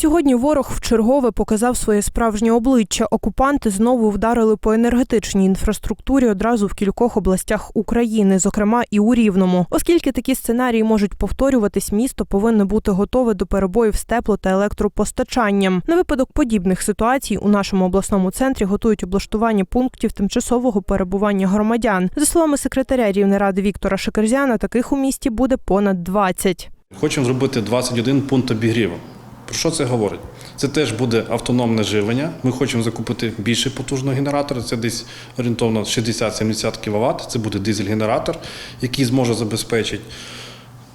Сьогодні ворог вчергове показав своє справжнє обличчя. Окупанти знову вдарили по енергетичній інфраструктурі одразу в кількох областях України, зокрема і у Рівному. Оскільки такі сценарії можуть повторюватись, місто повинно бути готове до перебоїв з тепло та електропостачанням. На випадок подібних ситуацій у нашому обласному центрі готують облаштування пунктів тимчасового перебування громадян. За словами секретаря Рівнеради Віктора Шикерзяна, таких у місті буде понад 20. Хочемо зробити 21 пункт обігріву. Про що це говорить? Це теж буде автономне живлення. Ми хочемо закупити більше потужного генератора. Це десь орієнтовно 60-70 кВт. Це буде дизель-генератор, який зможе забезпечити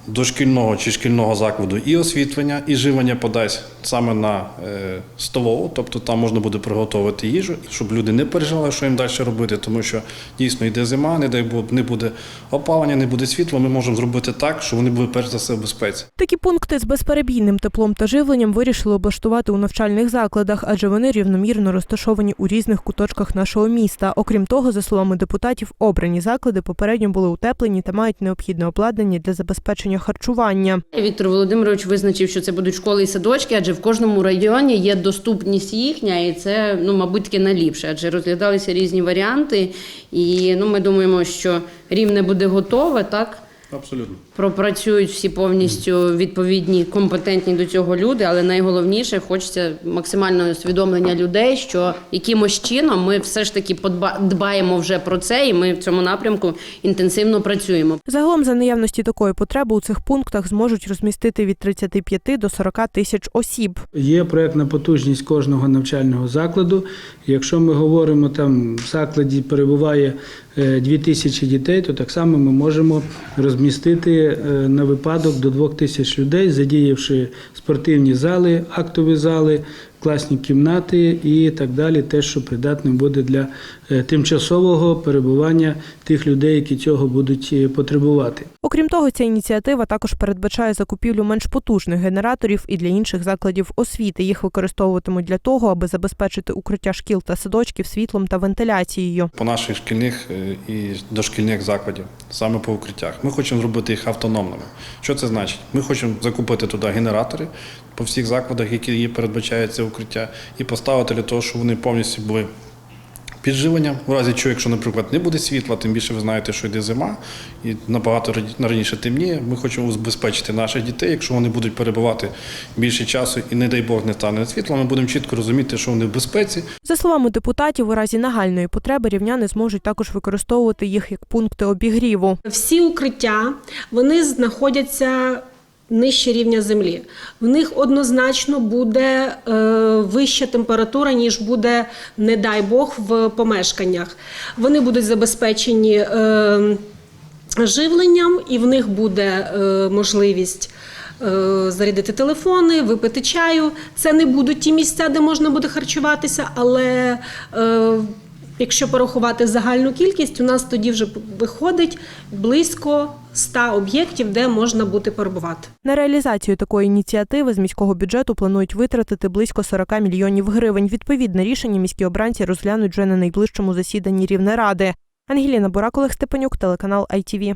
дошкільного чи шкільного закладу і освітлення, і живлення подасть саме на е, столову, тобто там можна буде приготувати їжу, щоб люди не переживали, що їм далі робити, тому що дійсно йде зима, не дай не буде опалення, не буде світла. Ми можемо зробити так, щоб вони були перш за все в безпеці. Такі пункти з безперебійним теплом та живленням вирішили облаштувати у навчальних закладах, адже вони рівномірно розташовані у різних куточках нашого міста. Окрім того, за словами депутатів, обрані заклади попередньо були утеплені та мають необхідне обладнання для забезпечення харчування. Віктор Володимирович визначив, що це будуть школи і садочки, адже в кожному районі є доступність їхня, і це ну, мабуть, таки найліпше, адже розглядалися різні варіанти. І ну, ми думаємо, що рівне буде готове, так. Абсолютно. Пропрацюють всі повністю відповідні, компетентні до цього люди, але найголовніше хочеться максимального усвідомлення людей, що якимось чином ми все ж таки подба- дбаємо вже про це, і ми в цьому напрямку інтенсивно працюємо. Загалом, за наявності такої потреби, у цих пунктах зможуть розмістити від 35 до 40 тисяч осіб. Є проектна потужність кожного навчального закладу. Якщо ми говоримо, там в закладі перебуває е, 2 тисячі дітей, то так само ми можемо розмістити е, на випадок до 2 тисяч людей, задіявши спортивні зали, актові зали, класні кімнати і так далі, те, що придатним буде для е, тимчасового перебування тих людей, які цього будуть е, потребувати. Окрім того, ця ініціатива також передбачає закупівлю менш потужних генераторів і для інших закладів освіти. Їх використовуватимуть для того, аби забезпечити укриття шкіл та садочків світлом та вентиляцією. по наших шкільних е, і дошкільних закладів, саме по укриттях. Ми хочемо зробити їх автономними. Що це значить? Ми хочемо закупити туди генератори по всіх закладах, які є передбачається укриття, і поставити для того, щоб вони повністю були під живленням. В разі чого, якщо, наприклад, не буде світла, тим більше ви знаєте, що йде зима, і набагато раніше темніє. Ми хочемо забезпечити наших дітей, якщо вони будуть перебувати більше часу і, не дай Бог, не стане світла, ми будемо чітко розуміти, що вони в безпеці, За словами депутатів, у разі нагальної потреби рівняни зможуть також використовувати їх як пункти обігріву. Всі укриття вони знаходяться нижче рівня землі. В них однозначно буде е, вища температура, ніж буде, не дай Бог, в помешканнях. Вони будуть забезпечені е, живленням, і в них буде е, можливість. Зарядити телефони, випити чаю. Це не будуть ті місця, де можна буде харчуватися, але Якщо порахувати загальну кількість, у нас тоді вже виходить близько 100 об'єктів, де можна бути перебувати. На реалізацію такої ініціативи з міського бюджету планують витратити близько 40 мільйонів гривень. Відповідне рішення міські обранці розглянуть вже на найближчому засіданні Рівнеради. Ангеліна Бурак, Степанюк, телеканал ITV.